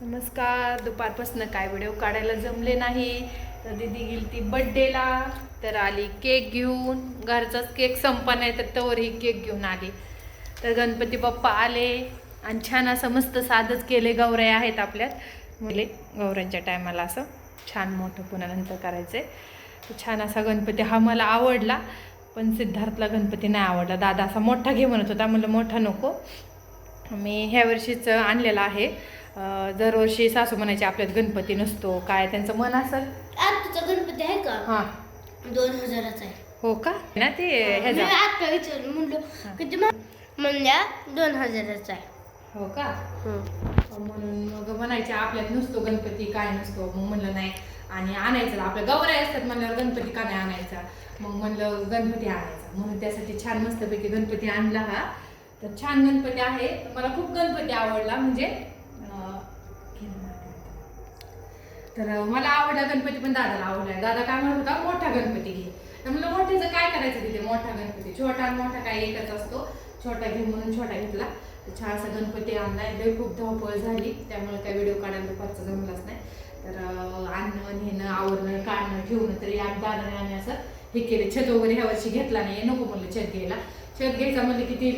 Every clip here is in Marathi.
नमस्कार. दुपारपासून काय व्हिडिओ काढायला जमले नाही? तर दीदी गेली ती बड्डेला तर आली केक घेऊन. घरचाच केक संपा नाही तर तवरही केक घेऊन आली. तर गणपती बाप्पा आले आणि छान असं मस्त साधच केले गौऱ्या आहेत आपल्यात. मुले गौऱ्यांच्या टायमाला असं छान मोठं पुन्हा नंतर करायचं. तर छान असा गणपती हा मला आवडला पण सिद्धार्थला गणपती नाही आवडला. दादा असा मोठा घे म्हणत होता. म्हणलं मोठा नको. मी ह्या वर्षीच आणलेला आहे. दरवर्षी सासू म्हणायचे आपल्यात गणपती नसतो काय त्यांचं मन असेल तुझा गणपती आहे का? हां. दोन हजाराचा आहे. हो का? ना ते आता विचारलं म्हणलं किती म्हणल्या दोन हजाराचा आहे. हो का? म्हणून मग म्हणायचे आपल्यात नसतो गणपती काय नसतो. मग म्हणलं नाही. आणि आणायचं आपल्या गौऱ्या असतात म्हणल्यावर गणपती का नाही आणायचा? मग म्हणलं गणपती आणायचा. म्हणून त्यासाठी छान मस्तपैकी गणपती आणला हा. तर छान गणपती आहे. मला खूप गणपती आवडला म्हणजे. तर मला आवडला गणपती पण दादाला आवडला दादा काय म्हणत होता मोठा गणपती घे. तर म्हणलं मोठ्याचं काय करायचं तिथे? मोठा गणपती. छोटा आणि मोठा काय एकच असतो. छोटा घे म्हणून छोटा घेतला. छान असा गणपती आणलाय. लय खूप धावपळ झाली. त्यामुळे काय व्हिडिओ काढायला दुपारचा जमलाच नाही. तर आणणं नेणं आवरणं काढणं घेऊन तरी आम्ही दादाने आम्ही असं हे केले. छत वगैरे ह्या वर्षी घेतला नाही. नको म्हणलं छत घ्यायला. छत घ्यायचा म्हणजे किती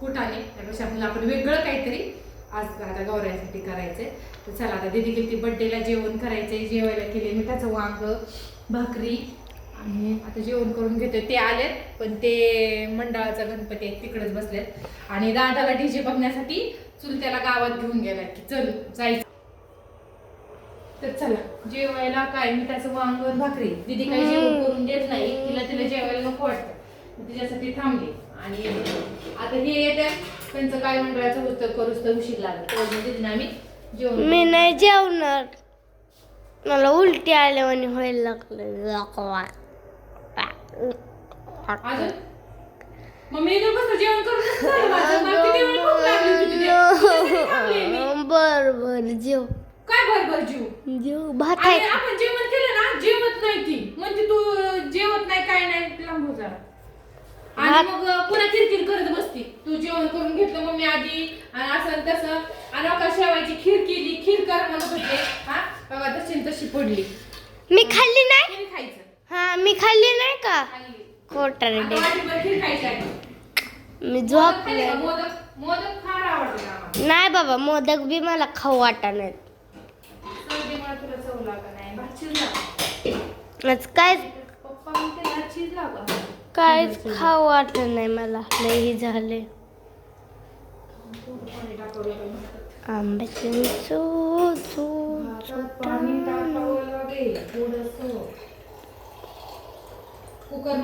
कुठाने त्यापेक्षा म्हणलं आपण वेगळं काहीतरी आज आता गौऱ्यासाठी करायचंय. तर चला आता दिदी गेली बड्डेला जेवण करायचंय. जेवायला केले मिठाचं वांग भाकरी आणि आता जेवण करून घेतोय. ते आलेत पण ते मंडळाचा गणपती आहे तिकडेच बसलेत. आणि दादाला डीजे बघण्यासाठी चुलत्याला गावात घेऊन गेलाय की चल जायचं. तर चला जेवायला काय? मिठाचं वांग भाकरी. दिदी काही जेवण करून देत नाही. तिला तिला जेवायला नको वाटतं. तिच्यासाठी थांबली. आणि आता हे येत्या. त्यांचं काय मंडळाचं होतं करूच तर उशीर लागला. आम्ही जेवण मी नाही जेवणार. मला उलटी आल्यावानी व्हायला लागलं अजून? मग मी कसं जेवण करून. बर बर जेव. काय बरोबर जीव जेव भात आपण जेवण केलं ना जेवत नाही ती. म्हणते तू अं, जेवत नाही काय नाही लांब हो जरा आणि मग पुन्हा किरकिर करत बसती. तू जेवण करून घेतलं मम्मी आधी आणि असं आणि तसं. आणि अका शेवायची खीर केली खीर कर म्हणत होते. हा? बघा तशी तशी पडली. मी खाल्ली नाही? खीर खायचं. हा मी खाल्ली नाही का? खाल्ली. आता वाटीभर खीर खायची आहे. मी मोदक खाल्ले झोपले का? मोदक मोदक फार आवडते आम्हाला. नाही बाबा मोदक बी मला खाऊ वाटा नाहीत सर्दीमुळे तुला चव लागा नाही. भात शिजला. आज काय? पप्पा म्हणते भात शिजला का? काहीच खाऊ वाटत नाही मला. लई झाले. आंब्याचे कुकर